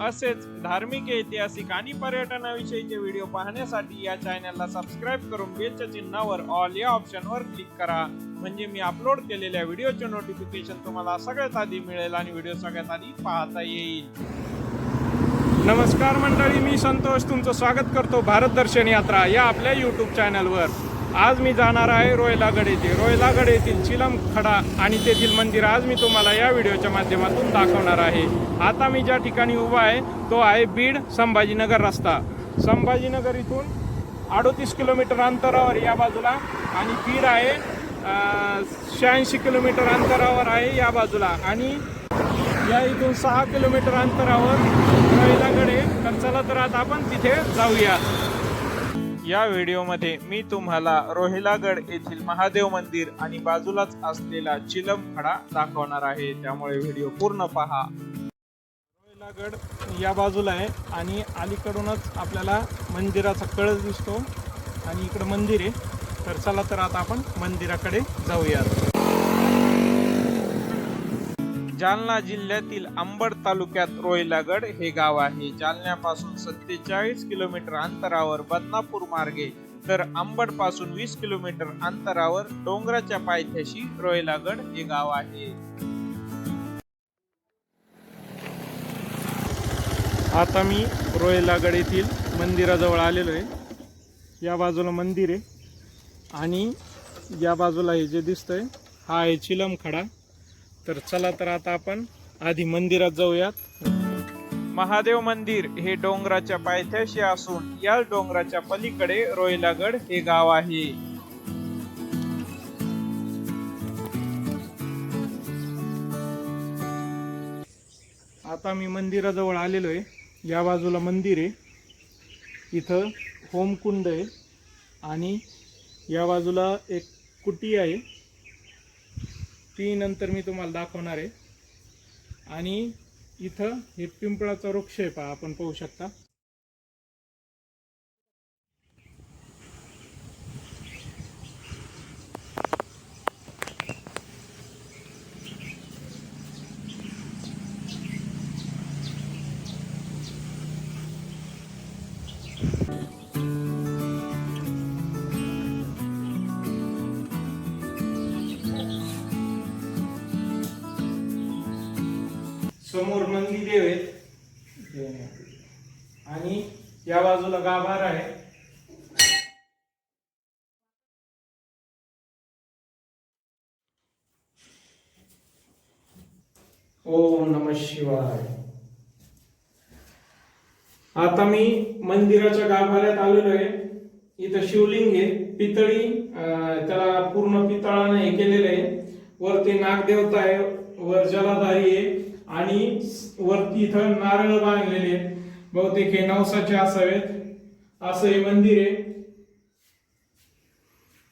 असेच धार्मिक ऐतिहासिक आणि पर्यटनाविषयीचे व्हिडिओ पाहण्यासाठी या चॅनलला सबस्क्राईब करून बेलच्या चिन्हावर ऑल या ऑप्शनवर क्लिक करा. म्हणजे मी अपलोड केलेल्या व्हिडिओचे नोटिफिकेशन तुम्हाला सगळ्यात आधी मिळेल आणि व्हिडिओ सगळ्यात आधी पाहता येईल. नमस्कार मंडळी मी संतोष. तुमचं स्वागत करतो भारत दर्शन यात्रा या आपल्या यूट्यूब चॅनलवर आज मी जाणार आहे रोयलागड येथे रोयलागड येथील चिलम खडा आणि तेथील मंदिर आज मी तुम्हाला या व्हिडिओच्या माध्यमातून दाखवणार आहे. आता मी ज्या ठिकाणी उभा आहे तो आहे बीड संभाजीनगर रस्ता. संभाजीनगर इथून अडोतीस किलोमीटर अंतरावर या बाजूला आणि बीड आहे शहाऐंशी किलोमीटर अंतरावर आहे या बाजूला. आणि या इथून सहा किलोमीटर अंतरावर रोहिलागड आहे तर चला तर आता आपण तिथे जाऊया. या व्हिडिओमध्ये मी तुम्हाला रोहिलागड येथील महादेव मंदिर आणि बाजूलाच असलेला चिलम खडा दाखवणार आहे. त्यामुळे व्हिडिओ पूर्ण पहा. रोहिलागड या बाजूला आहे आणि अलीकडूनच आपल्याला मंदिराचा कळस दिसतो आणि इकडं मंदिर आहे. तर चला तर आता आपण मंदिराकडे जाऊयात. जालना जिल्ह्यातील अंबड तालुक्यात रोहिलागड हे गाव आहे. जालन्यापासून सत्तेचाळीस किलोमीटर अंतरावर बदनापूर मार्गे तर अंबडपासून वीस किलोमीटर अंतरावर डोंगराच्या पायथ्याशी रोहिलागड हे गाव आहे. आता मी रोहिलागड येथील मंदिराजवळ आलेलो आहे. या बाजूला मंदिर आहे आणि या बाजूला हे जे दिसतंय हा आहे चिलम खडा तर चला तर आता आपण आधी मंदिरात जाऊयात. महादेव मंदिर हे डोंगराच्या पायथ्याशी असून या डोंगराच्या पलीकडे रोहिलागड हे गाव आहे. आता मी मंदिराजवळ आलेलो आहे या बाजूला मंदिर आहे. इथं होमकुंड आहे आणि या बाजूला एक कुटी आहे. ती नंतर मी तुम्हाला दाखवणार आहे. आणि इथं हे पिंपळाचा वृक्ष आहे पहा आपण पाहू शकता. समोर नंदीदेव आहेत. आणि या बाजूला गाभार आहे. ओम नम शिवाय. आता मी मंदिराच्या गाभाऱ्यात आलेलो आहे. इथं शिवलिंग आहे. पितळी त्याला पूर्ण पितळाने हे केलेलं आहे. वरती नागदेवता आहे. वर जलाधारी आहे. आणि वरती इथं नारळ बांधलेले आहेत. बहुतेक हे नवसाचे असावेत. असं हे मंदिर आहे.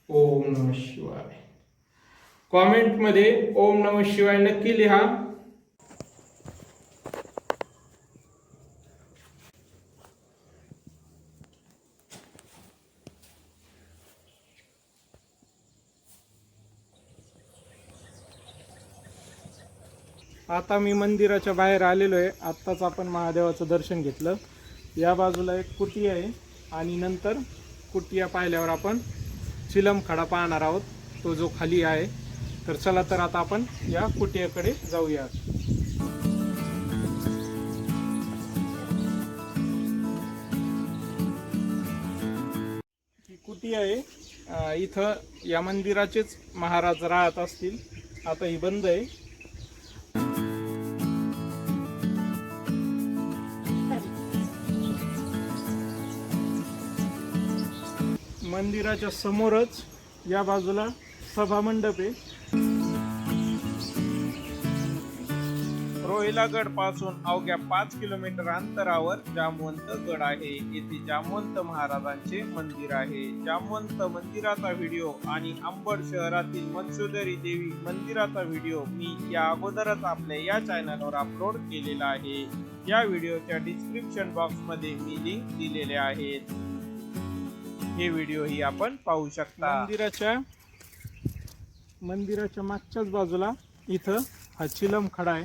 ओम नम शिवाय. कॉमेंटमध्ये ओम नम शिवाय नक्की लिहा. आता मी मंदिराच्या बाहेर आलेलो आहे आत्ताच आपण महादेवाचं दर्शन घेतलं. या बाजूला एक कुटी आहे आणि नंतर कुटिया पाहिल्यावर आपण चिलम खडा पाहणार आहोत. तो जो खाली आहे. तर चला तर आता आपण या कुटियाकडे जाऊया. ही कुटी आहे. इथं या मंदिराचेच महाराज राहत असतील. आता ही बंद आहे. मंदिराच्या समोरच या बाजूला सभामंडप आहे. रोहिलागडपासून अवघ्या पाच किलोमीटर अंतरावर जामवंत गड आहे. येथे जामवंत महाराजांचे मंदिर आहे. जामवंत मंदिराचा व्हिडिओ आणि अंबड शहरातील मत्स्योदरी देवी मंदिराचा व्हिडिओ मी या अगोदरच आपल्या या चॅनलवर अपलोड केलेला आहे. या व्हिडिओच्या डिस्क्रिप्शन बॉक्समध्ये मी लिंक दिलेले आहेत. हे व्हिडिओ ही आपण पाहू शकता. मंदिराच्या मंदिराच्या मागच्याच बाजूला इथं हा चिलम खडा आहे.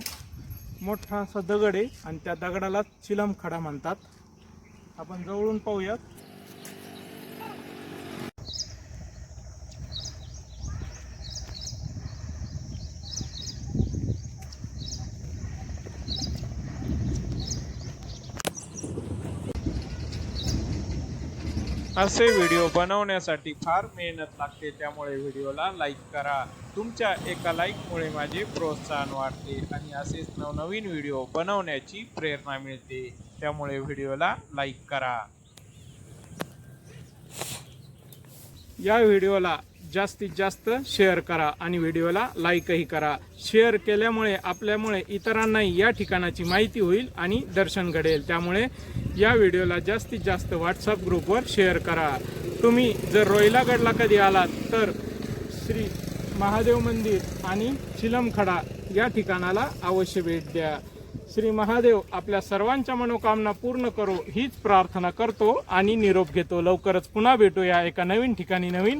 मोठा असा दगड आहे आणि त्या दगडाला चिलम खडा म्हणतात. आपण जवळून पाहूयात. असे व्हिडिओ बनवण्यासाठी फार मेहनत लागते त्यामुळे व्हिडिओला लाईक करा. तुमच्या एका लाईकमुळे माझे प्रोत्साहन वाढते आणि असेच नवनवीन व्हिडिओ बनवण्याची प्रेरणा मिळते. त्यामुळे व्हिडिओला लाईक करा. या व्हिडिओला जास्तीत जास्त शेअर करा आणि व्हिडिओला लाईकही करा. शेअर केल्यामुळे आपल्यामुळे इतरांनाही या ठिकाणाची माहिती होईल आणि दर्शन घडेल. त्यामुळे या व्हिडिओला जास्तीत जास्त व्हॉट्सअप ग्रुपवर शेअर करा. तुम्ही जर रोहिलागडला कधी आलात तर श्री महादेव मंदिर आणि चिलमखडा या ठिकाणाला अवश्य भेट द्या. श्री महादेव आपल्या सर्वांच्या मनोकामना पूर्ण करो हीच प्रार्थना करतो आणि निरोप घेतो. लवकरच पुन्हा भेटूया एका नवीन ठिकाणी नवीन